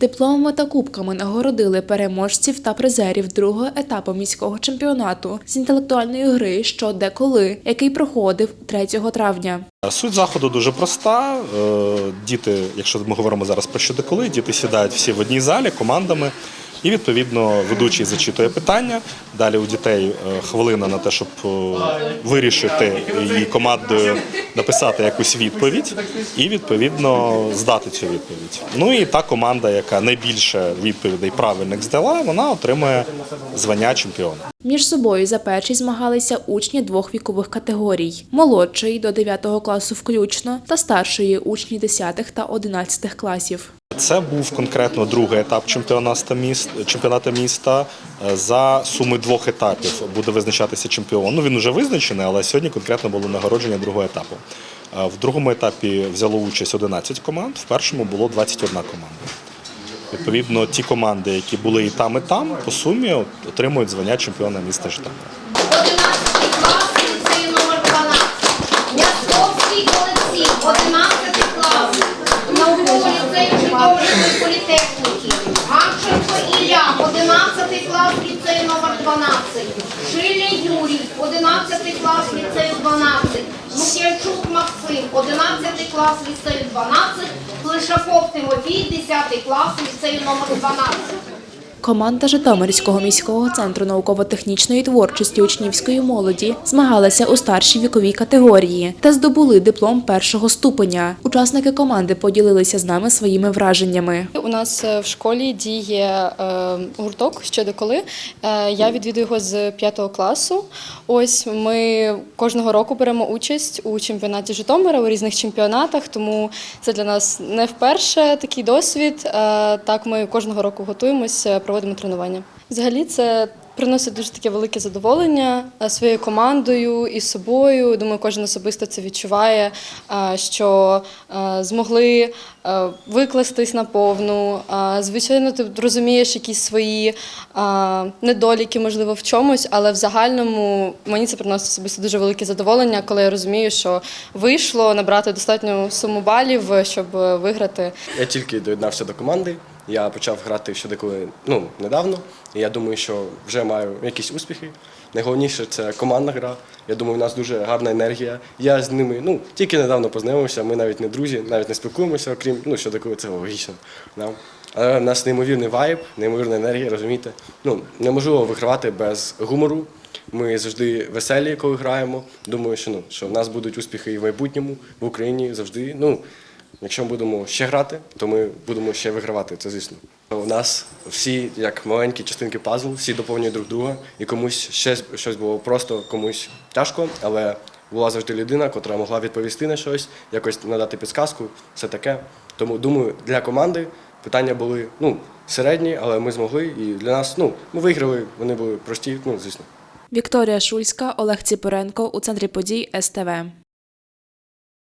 Дипломами та кубками нагородили переможців та призерів другого етапу міського чемпіонату з інтелектуальної гри «Що де коли», який проходив 3 травня. Суть заходу дуже проста. Е, Діти, якщо ми говоримо зараз про що де коли, діти сідають всі в одній залі командами. І відповідно ведучий зачитує питання. Далі у дітей е, хвилина на те, щоб е, вирішити її командою написати якусь відповідь, і відповідно здати цю відповідь. Ну і та команда, яка найбільше відповідей правильних здала, вона отримує звання чемпіона. Між собою за першість змагалися учні двох вікових категорій: молодшої до 9 класу включно та старшої учні 10 та 11 класів. Це був конкретно другий етап чемпіонату міста, чемпіонату міста. Е, За суми двох етапів буде визначатися чемпіон. Ну він вже визначений, але сьогодні конкретно було нагородження другого етапу. Е, В другому етапі взяло участь 11 команд, в першому було 21 команда. Відповідно, ті команди, які були і там, і там, по сумі отримують звання чемпіона міста Житомира. 11 клас, ліцей номер 12. М'ясковський Олексій, 11 клас. Науковий ліцей Житомирської політехніки. Гамченко Ілля, 11 клас, ліцей номер 12. Шиля Юрій, 11 клас, ліцею 12. Лук'янчук Максим, 11 клас, ліцею 12. Лишаков Тимофій, 10 клас, ліцею номер 12. Команда Житомирського міського центру науково-технічної творчості учнівської молоді змагалася у старшій віковій категорії та здобули диплом першого ступеня. Учасники команди поділилися з нами своїми враженнями. У нас е, в школі діє е, гурток що до коли. Е, я відвідую його з 5 класу. Ось ми кожного року беремо участь у чемпіонаті Житомира у різних чемпіонатах, тому це для нас не вперше такий досвід. Так, ми кожного року готуємося, тренування. Взагалі, це приносить дуже таке велике задоволення е, своєю командою і собою. Думаю, кожен особисто це відчуває, е, що е, змогли викластись наповну. Е, Звичайно, ти розумієш якісь свої недоліки, можливо, в чомусь, але в загальному мені це приносить особисто дуже велике задоволення, коли я розумію, що вийшло набрати достатню суму балів, щоб виграти Я тільки доєднався до команди. Я почав грати ще деколи ну, недавно. І я думаю, що вже маю якісь успіхи. Найголовніше це командна гра. Я думаю, у нас дуже гарна енергія. Я з ними ну, тільки недавно познайомився, ми навіть не друзі, навіть не спілкуємося, окрім ну, що деколи це логічно. Да? Але у нас неймовірний вайб, неймовірна енергія, розумієте? Ну, неможливо вигравати без гумору. Ми завжди веселі, коли граємо. Думаю, що ну що в нас будуть успіхи і в майбутньому в Україні завжди. Ну якщо ми будемо ще грати, то ми будемо ще вигравати. Це звісно. У нас всі як маленькі частинки пазлу, всі доповнюють друг друга, і комусь ще щось було просто, комусь тяжко, але була завжди людина, яка могла відповісти на щось, якось надати підсказку, все таке. Тому думаю, для команди питання були ну середні, але ми змогли. І для нас ну ми виграли. Вони були прості. Ну звісно. Вікторія Шульська, Олег Ціпоренко у центрі подій СТВ.